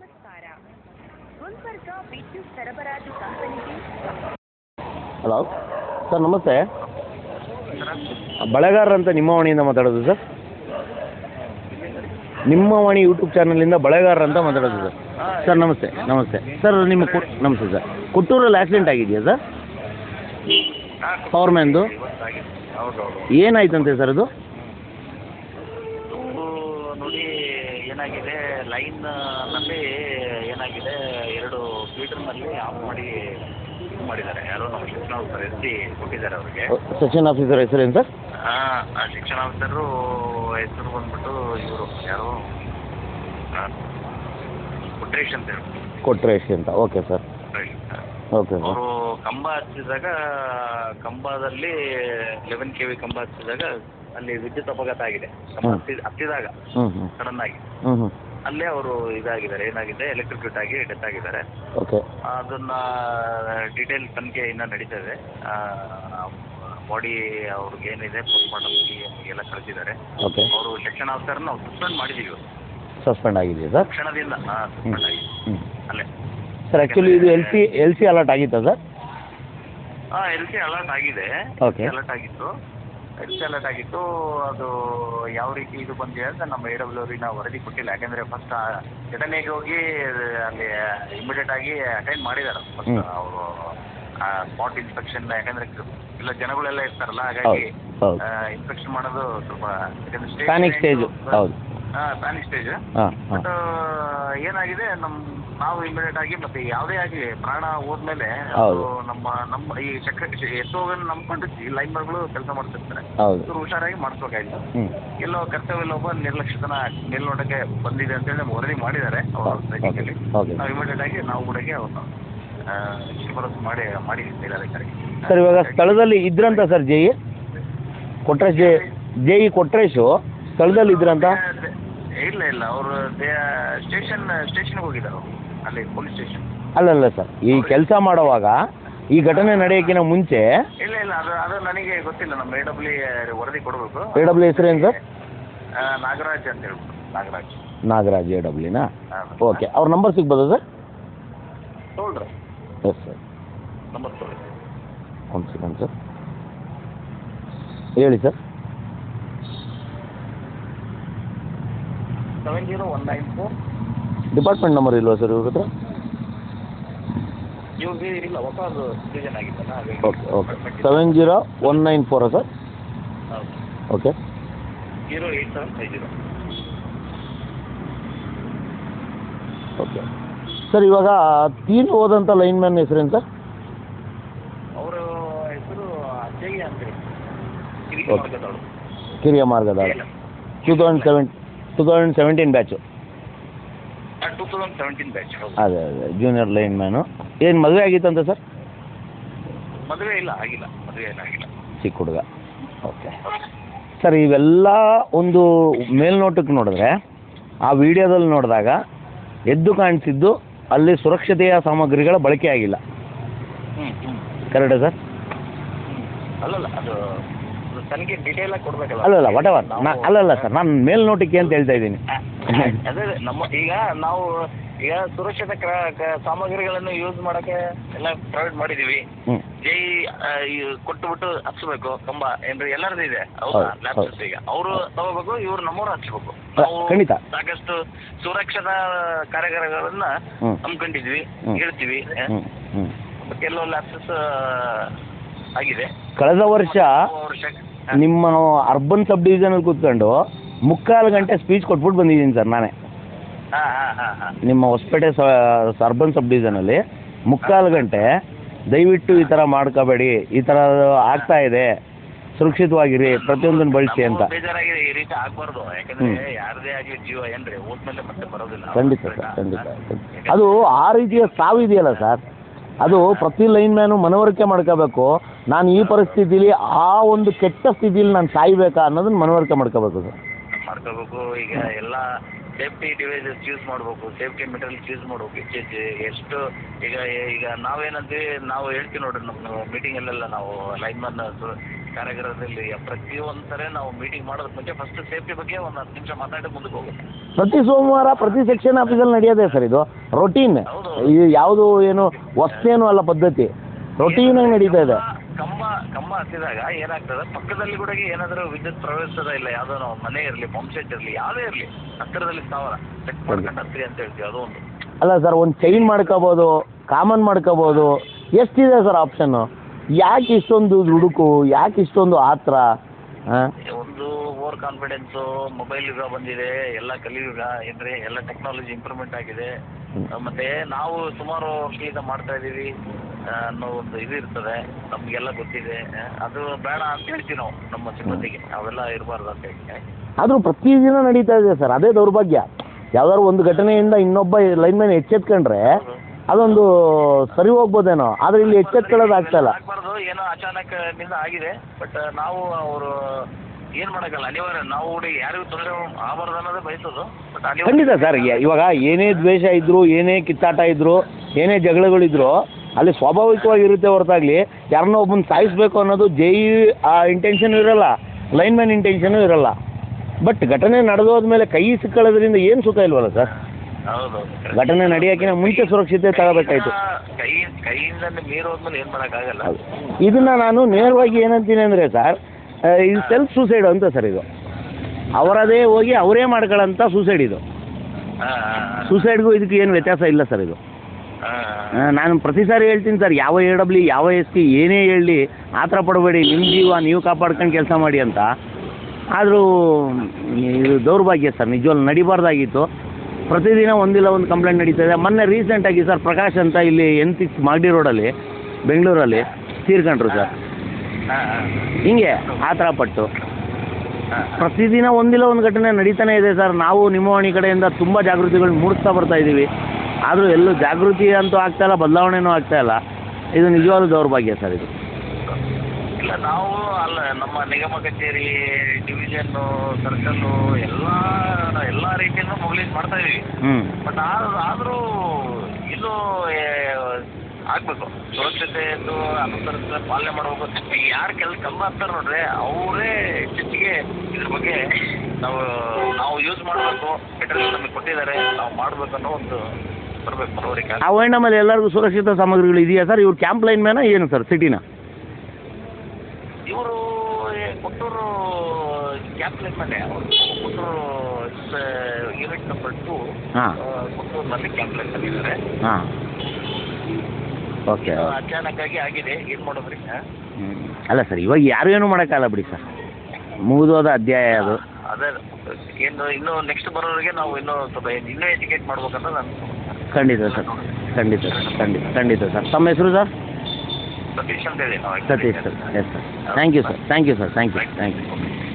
ನಮಸ್ಕಾರ. ಗುಲ್ಬರ್ಗ ವಿದ್ಯುತ್ ಸರಬರಾಜು ಕಂಪನಿಗೆ ಹಲೋ ಸರ್ ನಮಸ್ತೆ. ಬಳೆಗಾರರು ಅಂತ ನಿಮ್ಮ ವಾಣಿಯಿಂದ ಮಾತಾಡೋದು ಸರ್? ನಿಮ್ಮ ವಾಣಿ ಯೂಟ್ಯೂಬ್ ಚಾನಲಿಂದ ಬಳೆಗಾರರು ಅಂತ ಮಾತಾಡೋದು ಸರ್. ಸರ್ ನಮಸ್ತೆ ನಮಸ್ತೆ. ಸರ್ ನಿಮ್ಮ ಕು ನಮಸ್ತೆ ಸರ್. ಕುಟ್ಟೂರಲ್ಲಿ ಆಕ್ಸಿಡೆಂಟ್ ಆಗಿದೆಯಾ ಸರ್? ಪವರ್ ಮ್ಯಾನ್ದು ಏನಾಯ್ತಂತೆ ಸರ್ ಅದು? ಏನಾಗಿದೆ? ಲೈನ್ನಲ್ಲಿ ಏನಾಗಿದೆ? ಎರಡು ಫೀಟರ್ನಲ್ಲಿ ಆಫ್ ಮಾಡಿ ಇದು ಮಾಡಿದ್ದಾರೆ. ಯಾರೋ ನಮ್ಮ ಶಿಕ್ಷಣ ಆಫೀಸರ್ ಎಸ್ ಡಿ ಕೊಟ್ಟಿದ್ದಾರೆ ಅವರಿಗೆ. ಸೆಕ್ಷನ್ ಆಫೀಸರ್ ಹೆಸರೇನು ಸರ್? ಆ ಶಿಕ್ಷಣ ಆಫೀಸರು ಹೆಸರು ಬಂದ್ಬಿಟ್ಟು ಇವರು. ಯಾರೋ? ಕೊಟ್ರೇಶ್ ಅಂತ ಹೇಳಿ ಕೊಟ್ರೇಶ್ ಅಂತ. Okay sir. Kotresh okay sir. ಅವರು ಕಂಬ ಹಚ್ಚಿದಾಗ ಕಂಬದಲ್ಲಿ ಲೆವೆನ್ ಕೆ ವಿ ಕಂಬ ಹಚ್ಚಿದಾಗ ಅಲ್ಲಿ ವಿದ್ಯುತ್ ಅಪಘಾತ ಆಗಿದೆ. ಹ್ಮ್. ಹತ್ತಿ ಹತ್ತಿದಾಗ ಹ್ಞೂ ಹ್ಞೂ ಸಡನ್ ಆಗಿ ಹ್ಞೂ ಅಲ್ಲೇ ಅವರು ಇದಾಗಿದ್ದಾರೆ ಏನಾಗಿದೆ ಎಲೆಕ್ಟ್ರಿಕ್ಯೂಟ್ ಆಗಿ ಡೆತ್ ಆಗಿದ್ದಾರೆ. ಓಕೆ. ಅದನ್ನ ಡೀಟೇಲ್ ತನಿಖೆ ಇನ್ನ ನಡೀತಾ ಇದೆ ಬಾಡಿ ಅವ್ರಿಗೆ ಏನಿದೆ ಪೋಸ್ಟ್ಮಾರ್ಟಮ್ ಎಲ್ಲ ಕಳಿಸಿದ್ದಾರೆ. ಓಕೆ. ಅವರು ಸೆಕ್ಷನ್ ಆಫೀಸರ್ ನಾವು ಸಸ್ಪೆಂಡ್ ಮಾಡಿದ್ದೀವಿ ಸಸ್ಪೆಂಡ್ ಆಗಿದೆಯಾ ಸರ್? ತಕ್ಷಣದಿಂದ ಸಸ್ಪೆಂಡ್ ಆಗಿ ಹ್ಞೂ ಅಲ್ಲೇ. ಸರ್ ಆ್ಯಕ್ಚುಲಿ ಇದು L C L C alert ಆಗಿತ್ತಾ ಸರ್? ಹಾಂ ಎಲ್ ಸಿ ಅಲರ್ಟ್ ಆಗಿದೆ. ಓಕೆ. ಅಲರ್ಟ್ ಆಗಿತ್ತು. ಎಲ್ ಆಗಿತ್ತು. ಅದು ಯಾವ ರೀತಿ ಇದು ಬಂದಿದೆ ಅಂತ ನಮ್ಮ ಎ ಡಬ್ಲ್ಯೂ ಅವ್ರಿಗೆ ನಾವು ವರದಿ ಕೊಟ್ಟಿಲ್ಲ. ಯಾಕಂದರೆ ಫಸ್ಟ್ ಘಟನೆಗೆ ಹೋಗಿ ಅಲ್ಲಿ ಇಮಿಡಿಯೇಟ್ ಆಗಿ ಅಟೆಂಡ್ ಮಾಡಿದ್ದಾರೆ. ಫಸ್ಟ್ ಅವರು ಸ್ಪಾಟ್ ಇನ್ಸ್ಪೆಕ್ಷನ್ ಯಾಕಂದ್ರೆ ಇಲ್ಲ ಜನಗಳೆಲ್ಲ ಇರ್ತಾರಲ್ಲ ಹಾಗಾಗಿ ಇನ್ಸ್ಪೆಕ್ಷನ್ ಮಾಡೋದು ಸ್ವಲ್ಪ ಯಾಕಂದ್ರೆ ಪ್ಯಾನಿಕ್ ಸ್ಟೇಜ್ ಹೌದು. ಪ್ಯಾನಿಕ್ ಸ್ಟೇಜ್ ಹಾಂ ಹಾಂ. ಬಟ್ ಏನಾಗಿದೆ ನಮ್ ನಾವು ಇಮಿಡಿಯೇಟ್ ಆಗಿ ಮತ್ತೆ ಯಾವುದೇ ಆಗಲಿ ಪ್ರಾಣ ಹೋದ್ಮೇಲೆ ಹೌದು. ಅದು ನಮ್ಮ ನಮ್ಮ ಈ ಚಕ್ರ ಎತ್ತೋಗನ್ನು ನಂಬ್ಕೊಂಡು ಈ ಲೈನ್ಗಳು ಕೆಲಸ ಮಾಡ್ತಿರ್ತಾರೆ. ಹೌದು. ಇವರು ಹುಷಾರಾಗಿ ಮಾಡಿಸ್ಬೇಕಾಯ್ತು. ಹ್ಞೂ ಎಲ್ಲೋ ಕರ್ತವ್ಯ ಒಬ್ಬ ನಿರ್ಲಕ್ಷ್ಯತನ ಮೇಲ್ನೋಟಕ್ಕೆ ಬಂದಿದೆ ಅಂತೇಳಿ ನಮ್ಗೆ ವರದಿ ಮಾಡಿದ್ದಾರೆ ಅವರು ಓಕೆ ಸೈನಿಕಲ್ಲಿ ಓಕೆ. ನಾವು ಇಮಿಡಿಯೇಟ್ ಆಗಿ ನಾವು ಕೂಡ ಅವ್ರನ್ನ ಶಿಫಾರಸು ಮಾಡಿ ಮಾಡಿ ಸರ್ ಇವಾಗ ಸ್ಥಳದಲ್ಲಿ ಇದ್ರಂತ sir J E? Kotresh J J E Kotresh ಸ್ಥಳದಲ್ಲಿ ಇದ್ರಂತ? ಇಲ್ಲ ಇಲ್ಲ. ಅವರು ಸ್ಟೇಷನ್ ಸ್ಟೇಷನ್ಗೆ ಹೋಗಿದ್ದಾರೆ ಅವರು. ಅಲ್ಲಿ ಪೊಲೀಸ್ ಸ್ಟೇಷನ್. ಅಲ್ಲಲ್ಲ ಸರ್. ಈ ಕೆಲಸ ಮಾಡುವಾಗ ಈ ಘಟನೆ ನಡೆಯೋಕ್ಕಿಂತ ಮುಂಚೆ ಇಲ್ಲ ಇಲ್ಲ. ಅದು ಅದು ನನಗೆ ಗೊತ್ತಿಲ್ಲ. ನಮ್ಮ ಎ ಡಬ್ಲ್ಯೂ ವರದಿ ಕೊಡಬೇಕು. ಎ ಡಬ್ಲ್ಯೂ ಹೆಸರೇನು ಸರ್? ನಾಗರಾಜ್ ಅಂತ ಹೇಳ್ಬಿಟ್ಟು. ನಾಗರಾಜ್. ನಾಗರಾಜ್ ಎ ಡಬ್ಲ್ಯೂನಾ ಓಕೆ. ಅವ್ರ ನಂಬರ್ ಸಿಗ್ಬೋದಾ ಸರ್? ತೊಗೊಳ್ರಿ. ಎಸ್ ಸರ್ ನಂಬರ್ ತೊಗೊಳ್ಳಿ ಒಂದು ಸೆಕೆಂಡ್ ಸರ್ ಹೇಳಿ sir seven zero one nine four department number ಇಲ್ವಾ ಸರ್ ಇವ್ರ ಹತ್ರ? ಇವ್ರಿಗೆ ಇಲ್ಲ ಹೊಸದು ಸಿಟಿಜನ್ ಆಗಿತ್ತಲ್ಲ ಹಾಗಾಗಿ okay okay seven zero one nine ಫೋರಾ sir ಹೌದು. Okay zero eight seven five zero okay sir ಇವಾಗ ತೀರಿ ಹೋದಂಥ ಲೈನ್ಮ್ಯಾನ್ ಹೆಸರೇನು ಸರ್ ಅವರು ಹೆಸರು ಅಜಯ್ ಅಂತ ಕಿರಿಯ. ಮಾರ್ಗದವರು. ಕಿರಿಯ ಮಾರ್ಗದ two thousand seven two thousand seventeen batch two thousand seventeen batch ಅದೇ ಅದೇ ಜೂನಿಯರ್ ಲೈನ್ ಮ್ಯಾನು ಏನು ಮದುವೆ ಆಗಿತ್ತಂತ ಸರ್? ಮದುವೆ ಇಲ್ಲ ಆಗಿಲ್ಲ ಮದುವೆ ಇಲ್ಲ ಆಗಿಲ್ಲ. ಚಿಕ್ಕ ಹುಡುಗ. ಓಕೆ ಸರ್ ಇವೆಲ್ಲ ಒಂದು ಮೇಲ್ನೋಟಕ್ಕೆ ನೋಡಿದ್ರೆ ಆ ವಿಡಿಯೋದಲ್ಲಿ ನೋಡಿದಾಗ ಎದ್ದು ಕಾಣಿಸಿದ್ದು ಅಲ್ಲಿ ಸುರಕ್ಷತೆಯ ಸಾಮಗ್ರಿಗಳ ಬಳಕೆ ಆಗಿಲ್ಲ. ಕರೆಕ್ಟಾ ಸರ್? ಅಲ್ಲಲ್ಲ ಅದು ಅದು ಡಿಟೇಲ್ ಆಗಿ ಕೊಡ್ಬೇಕಲ್ಲ? ಅಲ್ಲಲ್ಲ ವಾಟ್ ಎವರ್ ನಾವು- ಅಲ್ಲಲ್ಲ ಸರ್ ನಾನು ಮೇಲ್ನೋಟಕ್ಕೆ ಅಂತ ಹೇಳ್ತಾ ಇದ್ದೀನಿ. ಅದೇ ನಮ್ಮ ಈಗ ನಾವು ಈಗ ಸುರಕ್ಷಿತ ಸಾಮಗ್ರಿಗಳನ್ನು ಯೂಸ್ ಮಾಡಕ್ಕೆ ಎಲ್ಲ ಪ್ರೊವೈಡ್ ಮಾಡಿದೀವಿ. ಜೈ ಕೊಟ್ಟು ಬಿಟ್ಟು ಕೊಟ್ಟುಬಿಟ್ಟು ಹಚ್ಬೇಕು ಕಂಬ ಏನ್ರಿ ಎಲ್ಲರದ್ದು ಇದೆ. ಲ್ಯಾಪ್ಟಾಪ್ಸ್ ಈಗ. ಅವರು ತಗೋಬೇಕು ಇವ್ರು ನಮ್ಮವ್ರು ಹಚ್ಬೇಕು. ನಾವು ಖಂಡಿತ. ಸಾಕಷ್ಟು ಸುರಕ್ಷತಾ ಕಾರ್ಯಗಾರಗಳನ್ನ ಹಮ್ಕೊಂಡಿದ್ವಿ ಹಮ್ಮಿಕೊಂಡಿದ್ವಿ. ಹೇಳ್ತೀವಿ. ಕೆಲವು ಲ್ಯಾಪ್ಸಸ್ ಆಗಿದೆ. ಕಳೆದ ವರ್ಷ ನಿಮ್ಮ ಅರ್ಬನ್ ಸಬ್ ಡಿವಿಷನಲ್ಲಿ ಕೂತ್ಕೊಂಡು ಮುಕ್ಕಾಲು ಗಂಟೆ ಸ್ಪೀಚ್ ಕೊಟ್ಬಿಟ್ಟು ಬಂದಿದ್ದೀನಿ ಸರ್ ನಾನೇ. ಹಾ ಹಾ ಹಾ ಹಾ. ನಿಮ್ಮ ಹೊಸಪೇಟೆ ಸ ಅರ್ಬನ್ ಸಬ್ ಡಿವಿಷನಲ್ಲಿ ಮುಕ್ಕಾಲು ಗಂಟೆ ದಯವಿಟ್ಟು ಈ ತರ ಮಾಡ್ಕೋಬೇಡಿ. ಈ ತರ ಆಗ್ತಾ ಇದೆ. ಸುರಕ್ಷಿತವಾಗಿರಿ ಪ್ರತಿಯೊಂದನ್ನು ಬಳಸಿ ಅಂತ. ಬೇಜಾರಾಗಿದೆ ಈ ರೀತಿ ಆಗ್ಬಾರ್ದು. ಯಾಕಂದ್ರೆ ಯಾರದೇ ಆಗ್ಲಿ ಜೀವ ಏನ್ರಿ? ಹೋದ್ಮೇಲೆ ಮತ್ತೆ ಬರೋದಿಲ್ಲ. ಖಂಡಿತ ಸರ್ ಖಂಡಿತ. ಅದು ಆ ರೀತಿಯ ಸಾವಿದೆಯಲ್ಲ ಸರ್? ಅದು ಪ್ರತಿ ಲೈನ್ ಮ್ಯಾನು ಮನವರಿಕೆ ಮಾಡ್ಕೋಬೇಕು. ನಾನು ಈ ಪರಿಸ್ಥಿತಿಲಿ ಆ ಒಂದು ಕೆಟ್ಟ ಸ್ಥಿತಿಲಿ ನಾನು ಸಾಯ್ಬೇಕಾ ಅನ್ನೋದನ್ನ ಮನವರಿಕೆ ಮಾಡ್ಕೋಬೇಕು ಸರ್. ಮಾಡ್ಕೋಬೇಕು. ಈಗ ಎಲ್ಲ ಸೇಫ್ಟಿ ಡಿವೈಸಸ್ ಯೂಸ್ ಮಾಡಬೇಕು. ಸೇಫ್ಟಿ ಮೆಟೀರಿಯಲ್ಸ್ ಯೂಸ್ ಮಾಡ್ಬೇಕು. ಎಷ್ಟು ಈಗ ಈಗ ನಾವೇನಂತೀವಿ ನಾವು ಹೇಳ್ತೀವಿ ನೋಡ್ರಿ ನಮ್ಮ ಮೀಟಿಂಗಲ್ಲೆಲ್ಲ ನಾವು ಲೈನ್ಮನ್ ಪ್ರತಿಯೊಂದು ಪ್ರತಿಯೊಂದರ ನಾವು ಮೀಟಿಂಗ್ ಮಾಡೋದಕ್ಕೆ ಮುಂಚೆ ಫಸ್ಟ್ ಸೇಫ್ಟಿ ಬಗ್ಗೆ ಒಂದು ಹತ್ತು ನಿಮಿಷ ಮಾತಾಡಿ ಮುಂದಕ್ಕೆ ಹೋಗುತ್ತೆ. ಪ್ರತಿ ಸೋಮವಾರ ಪ್ರತಿ ಸೆಕ್ಷನ್ ಆಫೀಸಲ್ಲಿ ನಡೆಯೋದೇ ಸರ್ ಇದು. ರೊಟೀನ್. ಇದು ಯಾವುದು ಏನು ಹೊಸ್ತೇನು ಅಲ್ಲ ಪದ್ಧತಿ. ರೊಟೀನಾಗಿ ನಡೀತಾ ಇದೆ. ಕಂಬ ಕಂಬ ಹತ್ತಿದಾಗ ಏನಾಗ್ತದೆ? ಪಕ್ಕದಲ್ಲಿ ಕೂಡ ಏನಾದರೂ ವಿದ್ಯುತ್ ಪ್ರವೇಶದ ಇಲ್ಲ ಯಾವುದೋ ಮನೆ ಇರಲಿ ಪಂಪ್ ಸೆಟ್ ಇರಲಿ ಯಾವುದೇ ಇರಲಿ ಹತ್ತಿರದಲ್ಲಿ ಸ್ಥಾವರ. ಚೆಕ್ ಮಾಡ್ಕೊಂಡು ಹತ್ತಿರಿ ಅಂತ ಹೇಳ್ತೀವಿ ಅದು ಒಂದು. ಅಲ್ಲ ಸರ್ ಒಂದು ಚೈನ್ ಮಾಡ್ಕೋಬೋದು ಕಾಮನ್ ಮಾಡ್ಕೋಬೋದು ಎಷ್ಟಿದೆ ಸರ್ ಆಪ್ಷನ್ನು ಯಾಕೆ ಇಷ್ಟೊಂದು ದುಡುಕು ಯಾಕೆ ಇಷ್ಟೊಂದು ಆತ್ರ? ಹಾಂ ಒಂದು ಓವರ್ ಕಾನ್ಫಿಡೆನ್ಸು ಮೊಬೈಲ್ ಯುಗ ಬಂದಿದೆ ಎಲ್ಲ ಕಲಿಯುಗ ಏನ್ರಿ ಎಲ್ಲ ಟೆಕ್ನಾಲಜಿ ಇಂಪ್ರೂವ್ಮೆಂಟ್ ಆಗಿದೆ. ಮತ್ತೆ ನಾವು ಸುಮಾರು ವರ್ಷದಿಂದ ಮಾಡ್ತಾ ಇದ್ದೀವಿ. ಆ, ಅನ್ನೋ ಒಂದು ಇದು ಇರ್ತದೆ ನಮಗೆಲ್ಲ ಗೊತ್ತಿದೆ. ಅದು ಬೇಡ ಅಂತ ಹೇಳ್ತೀವಿ ನಾವು ನಮ್ಮ ಸಿಬ್ಬಂದಿಗೆ. ಅವೆಲ್ಲ ಇರಬಾರ್ದು ಅಂತ ಆದ್ರೂ ಆದರೂ ಪ್ರತಿದಿನ ನಡೀತಾ ಇದೆ ಸರ್ ಅದೇ ದೌರ್ಭಾಗ್ಯ. ಯಾವ್ದಾದ್ರು ಒಂದು ಘಟನೆಯಿಂದ ಇನ್ನೊಬ್ಬ ಲೈನ್ ಲೈನ್ಮನ್ ಎಚ್ಚೆತ್ಕೊಂಡ್ರೆ ಅದೊಂದು ಸರಿ ಹೋಗ್ಬೋದೇನೋ. ಆದರೆ ಇಲ್ಲಿ ಎಚ್ಚೆತ್ಕೊಳ್ಳೋದು ಆಗ್ತಾ ಇಲ್ಲ. ಆಗ್ಬಾರ್ದು ಏನೋ ಅಚಾನಕ್ನಿಂದ ಆಗಿದೆ. ಬಟ್ ನಾವು ಅವರು ಏನ್ ಮಾಡಕ್ಕಲ್ಲ ಅನಿವಾರ್ಯ. ನಾವು ಯಾರಿಗೂ ತೊಂದರೆ ಆಗಬಾರ್ದು ಅನ್ನೋದೇ ಬಯಸೋದು. ಬಟ್ ಖಂಡಿತ ಸರ್ ಇವಾಗ ಏನೇ ದ್ವೇಷ ಇದ್ರು ಏನೇ ಕಿತ್ತಾಟ ಇದ್ರು ಏನೇ ಜಗಳಗಳಿದ್ರು ಅಲ್ಲಿ ಸ್ವಾಭಾವಿಕವಾಗಿ ಇರುತ್ತೆ ಹೊರತಾಗ್ಲಿ. ಯಾರನ್ನೋ ಒಬ್ಬನ ಸಾಯಿಸ್ಬೇಕು ಅನ್ನೋದು ಜೈ ಆ ಇಂಟೆನ್ಷನ್ ಇರಲ್ಲ. ಮ್ಯಾನ್ ಇಂಟೆನ್ಷನು ಇರಲ್ಲ. ಬಟ್ ಘಟನೆ ನಡೆದೋದ್ಮೇಲೆ ಕೈ ಸಿಕ್ಕಳೋದ್ರಿಂದ ಏನು ಸುಖ ಇಲ್ವಲ್ಲ ಸರ್ ಘಟನೆ ನಡೆಯೋಕ್ಕಿಂತ ಮುಂಚೆ ಸುರಕ್ಷತೆ ತಗೋಬೇಕಾಯ್ತು ಇದನ್ನ ನಾನು ನೇರವಾಗಿ ಏನಂತೀನಿ ಅಂದರೆ ಸರ್ ಇದು ಸೆಲ್ಫ್ ಸೂಸೈಡ್ ಅಂತ ಸರ್ ಇದು. ಅವರದೇ ಹೋಗಿ ಅವರೇ ಮಾಡ್ಕೊಳ್ಳೋಂಥ ಸೂಸೈಡ್ ಇದು. ಸೂಸೈಡ್ಗೂ ಇದಕ್ಕೆ ಏನು ವ್ಯತ್ಯಾಸ ಇಲ್ಲ ಸರ್ ಇದು. ನಾನು ಪ್ರತಿ ಸಾರಿ ಹೇಳ್ತೀನಿ ಸರ್, ಯಾವ ಎ ಡಬ್ಲ್ಯೂ ಯಾವ ಎಸ್ ಟಿ ಏನೇ ಹೇಳಲಿ ಥರ ಪಡಬೇಡಿ ನಿಮ್ಮ ಜೀವ ನೀವು ಕಾಪಾಡ್ಕೊಂಡು ಕೆಲಸ ಮಾಡಿ ಅಂತ. ಆದರೂ, ಇದು ದೌರ್ಭಾಗ್ಯ ಸರ್, ನಿಜವಾಗ್ಲೂ ನಡಿಬಾರ್ದಾಗಿತ್ತು. ಪ್ರತಿದಿನ ಒಂದಿಲ್ಲ ಒಂದು ಕಂಪ್ಲೇಂಟ್ ನಡೀತಾ ಇದೆ. ಮೊನ್ನೆ ರೀಸೆಂಟಾಗಿ ಸರ್, ಪ್ರಕಾಶ್ ಅಂತ ಇಲ್ಲಿ ಎನ್ ಸಿಕ್ಸ್ ಮಾಗಡಿ ರೋಡಲ್ಲಿ ಬೆಂಗಳೂರಲ್ಲಿ ತೀರ್ಕೊಂಡ್ರು ಸರ್. ಹಿಂಗೆ ಆ ಥರ ಪಟ್ಟು. ಪ್ರತಿದಿನ ಒಂದಿಲ್ಲ ಒಂದು ಘಟನೆ ನಡೀತಾನೆ ಇದೆ ಸರ್. ನಾವು ನಿಮ್ಮ ವಾಣಿ ಕಡೆಯಿಂದ ತುಂಬ ಜಾಗೃತಿಗಳು ಮೂಡಿಸ್ತಾ ಬರ್ತಾ ಇದ್ದೀವಿ ಆದರೂ ಎಲ್ಲೂ ಜಾಗೃತಿ ಅಂತೂ ಆಗ್ತಾ ಇಲ್ಲ ಬದಲಾವಣೆನೂ ಆಗ್ತಾ ಇಲ್ಲ. ಇದು ನಿಜವಾದ ದೌರ್ಭಾಗ್ಯ ಸರ್ ಇದು. ಇಲ್ಲ ನಾವು ಅಲ್ಲ ನಮ್ಮ ನಿಗಮ ಕಚೇರಿ ಡಿವಿಜನ್ನು ಸರ್ಕಲ್ಲು ಎಲ್ಲ ಎಲ್ಲ ರೀತಿಯನ್ನು ಮೊಬಿಲೈಸ್ ಮಾಡ್ತಾ ಇದೀವಿ. ಹ್ಞೂ ಬಟ್ ಆದರೂ ಇದು ಆಗ್ಬೇಕು. ಸುರಕ್ಷತೆಯನ್ನು ಅನುಸರಿಸಿದ ಪಾಲನೆ ಮಾಡಬೇಕು. ಯಾರು ಕೆಲ ಕಂಬ ಅಂತಾರೆ ನೋಡ್ರಿ ಅವರೇ ಹೆಚ್ಚಿಗೆ ಇದ್ರ ಬಗ್ಗೆ ನಾವು ನಾವು ಯೂಸ್ ಮಾಡಬೇಕು. ಪೆಟ್ರೋಲ್ ನಮಗೆ ಕೊಟ್ಟಿದ್ದಾರೆ ನಾವು ಮಾಡ್ಬೇಕು ಅನ್ನೋ ಒಂದು ಬರ್ಬೇಕು ಮನವರಿಕೆ ಆ ವೈಂಡಮಲ್ಲಿ ಮೇಲೆ ಎಲ್ಲರಿಗೂ ಸುರಕ್ಷಿತ ಸಾಮಗ್ರಿಗಳು ಇದೆಯಾ ಸರ್? ಇವ್ರು ಕ್ಯಾಂಪ್ ಲೈನ್ ಮೇನ ಏನು ಸರ್ ಸಿಟಿನ ಇವರು ಕೊಟ್ಟೂರು ಕ್ಯಾಂಪ್ ಮನೆ ಮೇಲೆ ಕೊಟ್ಟೂರು ಯೂನಿಟ್ ನಂಬರ್ ಟು ಹಾಂ. ಕೊಟ್ಟೂರಿನಲ್ಲಿ ಕ್ಯಾಪ್ಟನ್ ಇದ್ದಾರೆ. ಹಾಂ. ಓಕೆ ಅಚಾನಕ್ಕಾಗಿ ಆಗಿದೆ ಏನು ಮಾಡೋದ್ರಿ? ಹ್ಞೂ ಅಲ್ಲ ಸರ್ ಇವಾಗ ಯಾರು ಏನೂ ಮಾಡೋಕ್ಕಾಗಲ್ಲ ಬಿಡಿ ಸರ್. ಮುಗಿದೋದ ಅಧ್ಯಾಯ ಅದು. ಅದೇ. ಇನ್ನು ಇನ್ನೂ ನೆಕ್ಸ್ಟ್ ಬರೋರಿಗೆ ನಾವು ಇನ್ನೂ ಸ್ವಲ್ಪ ಇನ್ನೂ ಎಜುಕೇಟ್ ಮಾಡ್ಬೇಕಂತ ನಾನು ಖಂಡಿತ ಸರ್. ಖಂಡಿತ ಸರ್. ಖಂಡಿತ ಖಂಡಿತ ಸರ್. ತಮ್ಮ ಹೆಸರು sir? Satish sir. Yes sir thank you sir thank you sir thank you thank you